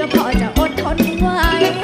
ก็พอจะอดทนไว้